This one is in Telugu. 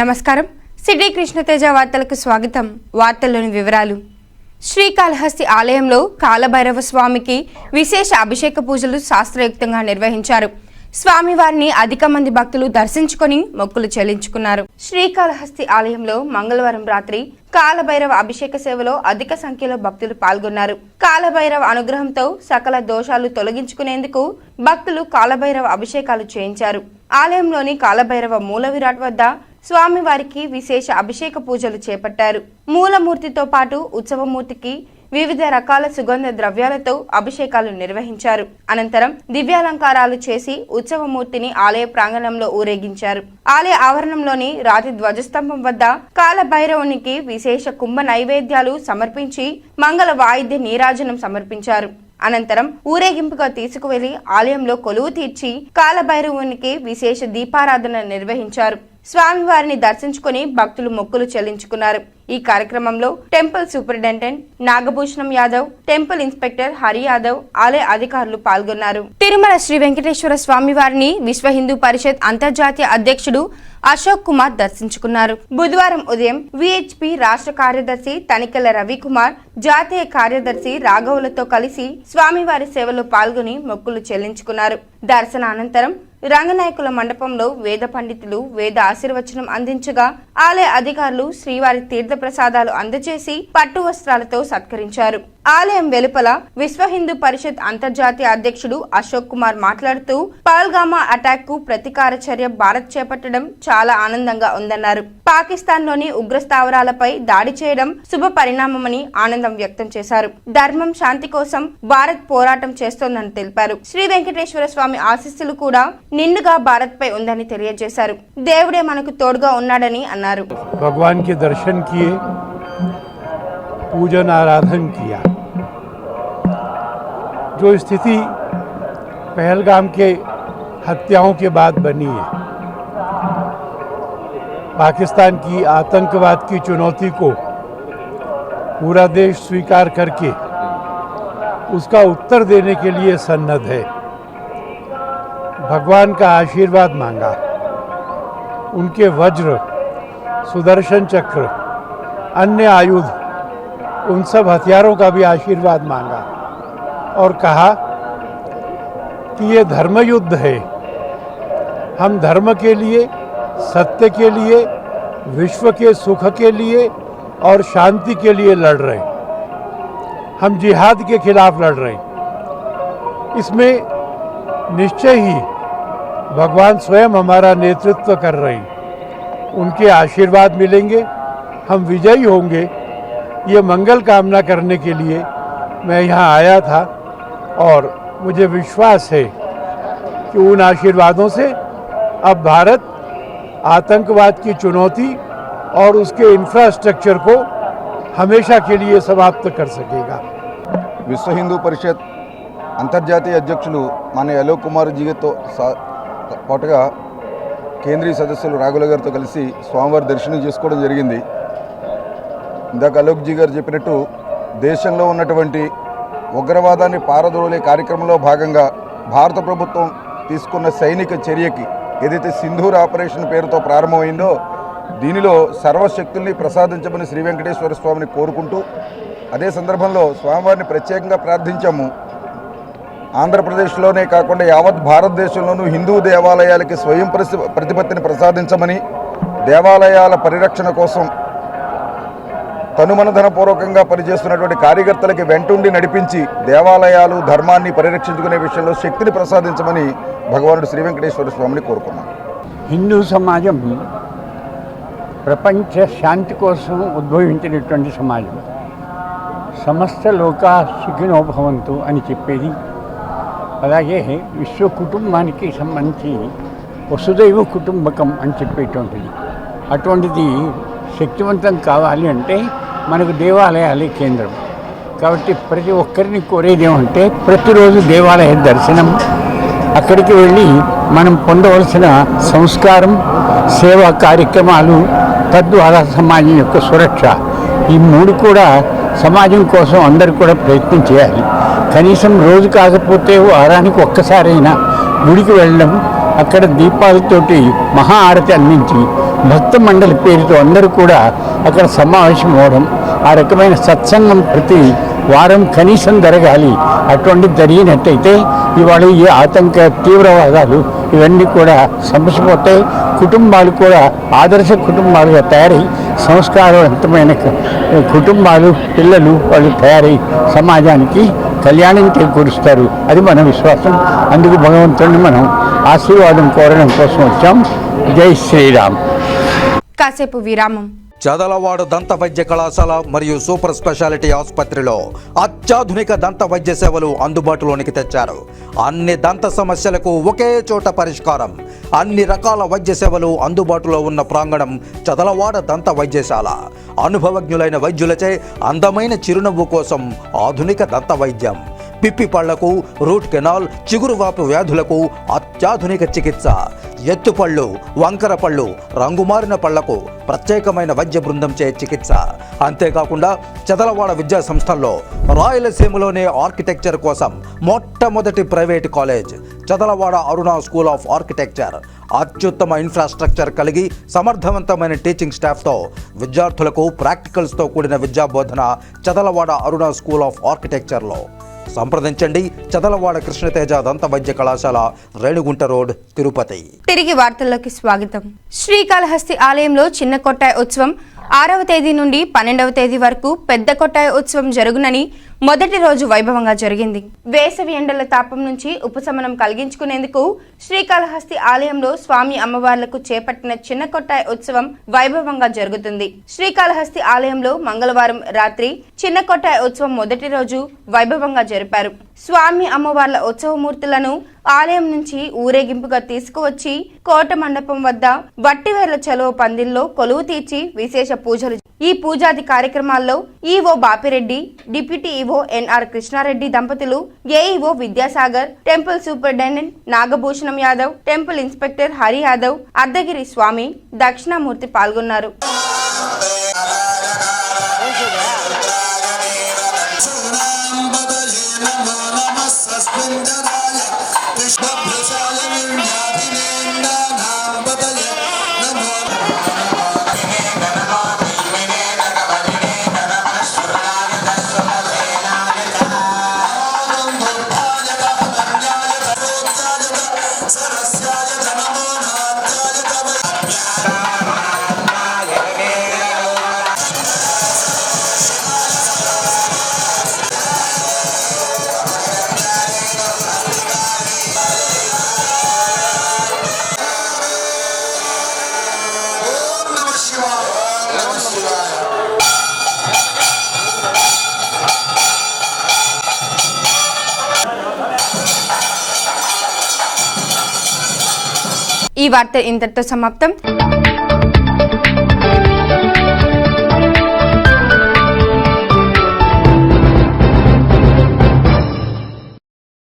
నమస్కారం. సిటీ కృష్ణతేజ వార్తలకు స్వాగతం. వార్తల్లోని వివరాలు. శ్రీకాళహస్తి ఆలయంలో కాలభైరవ స్వామికి విశేష అభిషేక పూజలు శాస్త్రయుక్తంగా నిర్వహించారు. స్వామివారిని అధిక మంది భక్తులు దర్శించుకొని మొక్కులు చెల్లించుకున్నారు. శ్రీకాళహస్తి ఆలయంలో మంగళవారం రాత్రి కాలభైరవ అభిషేక సేవలో అధిక సంఖ్యలో భక్తులు పాల్గొన్నారు. కాలభైరవ అనుగ్రహంతో సకల దోషాలు తొలగించుకునేందుకు భక్తులు కాలభైరవ అభిషేకాలు చేయించారు. ఆలయంలోని కాలభైరవ మూల విరాట్ వద్ద స్వామివారికి విశేష అభిషేక పూజలు చేపట్టారు. మూలమూర్తితో పాటు ఉత్సవమూర్తికి వివిధ రకాల సుగంధ ద్రవ్యాలతో అభిషేకాలు నిర్వహించారు. అనంతరం దివ్యాలంకారాలు చేసి ఉత్సవమూర్తిని ఆలయ ప్రాంగణంలో ఊరేగించారు. ఆలయ ఆవరణంలోని రాతి ధ్వజస్తంభం వద్ద కాలభైరవునికి విశేష కుంభ నైవేద్యాలు సమర్పించి మంగళ వాయిద్య నీరాజనం సమర్పించారు. అనంతరం ఊరేగింపుగా తీసుకువెళ్ళి ఆలయంలో కొలువు తీర్చి కాలభైరవునికి విశేష దీపారాధన నిర్వహించారు. స్వామివారిని దర్శించుకుని భక్తులు మొక్కులు చెల్లించుకున్నారు. ఈ కార్యక్రమంలో temple superintendent Nagabhushanam Yadav temple inspector Hari Yadav ఆలయ అధికారులు పాల్గొన్నారు. తిరుమల శ్రీ వెంకటేశ్వర స్వామి వారిని విశ్వ హిందూ పరిషత్ అంతర్జాతీయ అధ్యక్షుడు అశోక్ కుమార్ దర్శించుకున్నారు. బుధవారం ఉదయం విహెచ్పి రాష్ట్ర కార్యదర్శి తనికెల రవికుమార్ జాతీయ కార్యదర్శి రాఘవులతో కలిసి స్వామివారి సేవలో పాల్గొని మొక్కులు చెల్లించుకున్నారు. దర్శనానంతరం రంగనాయకుల మండపంలో వేద పండితులు వేద ఆశీర్వచనం అందించగా ఆలయ అధికారులు శ్రీవారి తీర్థ ప్రసాదాలు అందజేసి పట్టు వస్త్రాలతో సత్కరించారు. ఆలయం వెలుపల విశ్వ హిందూ పరిషత్ అంతర్జాతీయ అధ్యక్షుడు అశోక్ కుమార్ మాట్లాడుతూ పాల్గామా అటాక్కు ప్రతీకార చర్య భారత్ చేపట్టడం చాలా ఆనందంగా ఉందన్నారు. పాకిస్తాన్లోని ఉగ్ర స్థావరాలపై దాడి చేయడం శుభ పరిణామమని ఆనందం వ్యక్తం చేశారు. ధర్మం శాంతి కోసం భారత్ పోరాటం చేస్తోందని తెలిపారు. శ్రీ వెంకటేశ్వర స్వామి ఆశీస్సులు కూడా నిండుగా భారత్ పై ఉందని తెలియజేశారు. దేవుడే మనకు తోడుగా ఉన్నాడని అన్నారు. भगवान के दर्शन किए, पूजन आराधन किया। जो स्थिति पहलगाम के हत्याओं के बाद बनी है, पाकिस्तान की आतंकवाद की चुनौती को पूरा देश स्वीकार करके उसका उत्तर देने के लिए सन्नद्ध है। भगवान का आशीर्वाद मांगा। उनके वज्र सुदर्शन चक्र, अन्य आयुध, उन सब हथियारों का भी आशीर्वाद मांगा और कहा कि ये धर्म युद्ध है। हम धर्म के लिए, सत्य के लिए, विश्व के सुख के लिए और शांति के लिए लड़ रहे हम जिहाद के खिलाफ लड़ रहे इसमें निश्चय ही भगवान स्वयं हमारा नेतृत्व कर रहे हैं। उनके आशीर्वाद मिलेंगे हम विजयी होंगे ये मंगल कामना करने के लिए मैं यहाँ आया था और मुझे विश्वास है कि उन आशीर्वादों से अब भारत आतंकवाद की चुनौती और उसके इंफ्रास्ट्रक्चर को हमेशा के लिए समाप्त कर सकेगा విశ్వ హిందూ పరిషత్ అంతర్జాతీయ అధ్యక్షులు మన అలోక్ కుమార్ జీతో సా- పాటుగా కేంద్రీయ సదస్సులు రాఘుల గారితో కలిసి స్వామివారి దర్శనం చేసుకోవడం జరిగింది. ఇందాక అలోక్జీ గారు చెప్పినట్టు దేశంలో ఉన్నటువంటి ఉగ్రవాదాన్ని పారదోలే కార్యక్రమంలో భాగంగా భారత ప్రభుత్వం తీసుకున్న సైనిక చర్యకి ఏదైతే సింధూర్ ఆపరేషన్ పేరుతో ప్రారంభమైందో దీనిలో సర్వశక్తుల్ని ప్రసాదించమని శ్రీ వెంకటేశ్వర స్వామిని కోరుకుంటూ అదే సందర్భంలో స్వామివారిని ప్రత్యేకంగా ప్రార్థించాము. ఆంధ్రప్రదేశ్లోనే కాకుండా యావత్ భారతదేశంలోనూ హిందూ దేవాలయాలకి స్వయం ప్రతిపత్తిని ప్రసాదించమని దేవాలయాల పరిరక్షణ కోసం తనుమనధనపూర్వకంగా పనిచేస్తున్నటువంటి కార్యకర్తలకి వెంటుండి నడిపించి దేవాలయాలు ధర్మాన్ని పరిరక్షించుకునే విషయంలో శక్తిని ప్రసాదించమని భగవానుడు శ్రీ వెంకటేశ్వర స్వామిని కోరుకున్నాం. హిందూ సమాజం ప్రపంచ శాంతి కోసం ఉద్భవించినటువంటి సమాజం. సమస్త లోకా సుఖినోభవంతు అని చెప్పేది అలాగే విశ్వ కుటుంబానికి సంబంధించి వసుదైవ కుటుంబకం అని చెప్పేటువంటిది. అటువంటిది శక్తివంతం కావాలి అంటే మనకు దేవాలయాలే కేంద్రం. కాబట్టి ప్రతి ఒక్కరిని కోరేది ఏమంటే ప్రతిరోజు దేవాలయ దర్శనం. అక్కడికి వెళ్ళి మనం పొందవలసిన సంస్కారం సేవా కార్యక్రమాలు తద్వారా సమాజం యొక్క సురక్ష. ఈ మూడు కూడా సమాజం కోసం అందరూ కూడా ప్రయత్నం చేయాలి. కనీసం రోజు కాకపోతే వారానికి ఒక్కసారైనా గుడికి వెళ్ళడం అక్కడ దీపాలతోటి మహా ఆరతి అందించి భక్త మండలి పేరుతో అందరూ కూడా అక్కడ సమావేశం అవడం ఆ రకమైన సత్సంగం ప్రతి వారం కనీసం జరగాలి. అటువంటి జరిగినట్టయితే ఇవాళ ఈ ఆతంక తీవ్రవాదాలు ఇవన్నీ కూడా సమసిపోతాయి కుటుంబాలు కూడా ఆదర్శ కుటుంబాలుగా తయారై సంస్కారవంతమైన కుటుంబాలు పిల్లలు వాళ్ళు తయారై సమాజానికి కళ్యాణం చేకూరుస్తారు. అది మన విశ్వాసం. అందుకు భగవంతుడిని మనం ఆశీర్వాదం కోరడం కోసం వచ్చాం. జై శ్రీరామ్. కాసేపు విరామం. చదలవాడ దంత వైద్య కళాశాల మరియు సూపర్ స్పెషాలిటీ ఆసుపత్రిలో అత్యాధునిక దంత వైద్య సేవలు అందుబాటులోనికి తెచ్చారు. అన్ని దంత సమస్యలకు ఒకే చోట పరిష్కారం. అన్ని రకాల వైద్య సేవలు అందుబాటులో ఉన్న ప్రాంగణం చదలవాడ దంత వైద్యశాల. అనుభవజ్ఞులైన వైద్యులచే అందమైన చిరునవ్వు కోసం ఆధునిక దంత వైద్యం. పిప్పి పళ్ళకు రూట్ కెనాల్ చిగురువాపు వ్యాధులకు అత్యాధునిక చికిత్స. ఎత్తుపళ్ళు వంకర పళ్ళు రంగుమారిన పళ్ళకు ప్రత్యేకమైన వైద్య బృందంచే చికిత్స. అంతేకాకుండా చదలవాడ విద్యా సంస్థల్లో రాయలసీమలోనే ఆర్కిటెక్చర్ కోసం మొట్టమొదటి private college Chadalavada Aruna school of architecture. అత్యుత్తమ ఇన్ఫ్రాస్ట్రక్చర్ కలిగి సమర్థవంతమైన టీచింగ్ స్టాఫ్తో విద్యార్థులకు ప్రాక్టికల్స్తో కూడిన విద్యా బోధన చదలవాడ అరుణ స్కూల్ ఆఫ్ ఆర్కిటెక్చర్లో. సంప్రదించండి. చదలవాడ కృష్ణతేజ దంత వైద్య కళాశాల రేణుగుంట రోడ్ తిరుపతి. తిరిగి వార్తల్లోకి స్వాగతం. శ్రీకాళహస్తి ఆలయంలో చిన్న కొట్టాయి ఉత్సవం ఆరవ తేదీ నుండి పన్నెండవ తేదీ వరకు పెద్ద కొట్టాయి ఉత్సవం జరుగునని మొదటి రోజు వైభవంగా జరిగింది. వేసవి ఎండల తాపం నుంచి ఉపశమనం కలిగించుకునేందుకు శ్రీకాళహస్తి ఆలయంలో స్వామి అమ్మవార్లకు చేపట్టిన చిన్న కొట్టాయి ఉత్సవం వైభవంగా జరుగుతుంది. శ్రీకాళహస్తి ఆలయంలో మంగళవారం రాత్రి చిన్న కొట్టాయి ఉత్సవం మొదటి రోజు వైభవంగా జరిపారు. స్వామి అమ్మవార్ల ఉత్సవమూర్తులను ఆలయం నుంచి ఊరేగింపుగా తీసుకువచ్చి కోట మండపం వద్ద వట్టివేర్ల చలువ పందిల్లో కొలువు తీర్చి విశేష పూజలు ఈ పూజాది కార్యక్రమాల్లో EO Bapireddy deputy EO NR Krishnareddy దంపతులు AEO Vidyasagar temple superintendent Nagabhushanam Yadav temple inspector Hari Yadav Ardhagiri Swamy Dakshinamurthy పాల్గొన్నారు. ఈ వార్త ఇంతటితో సమాప్తం.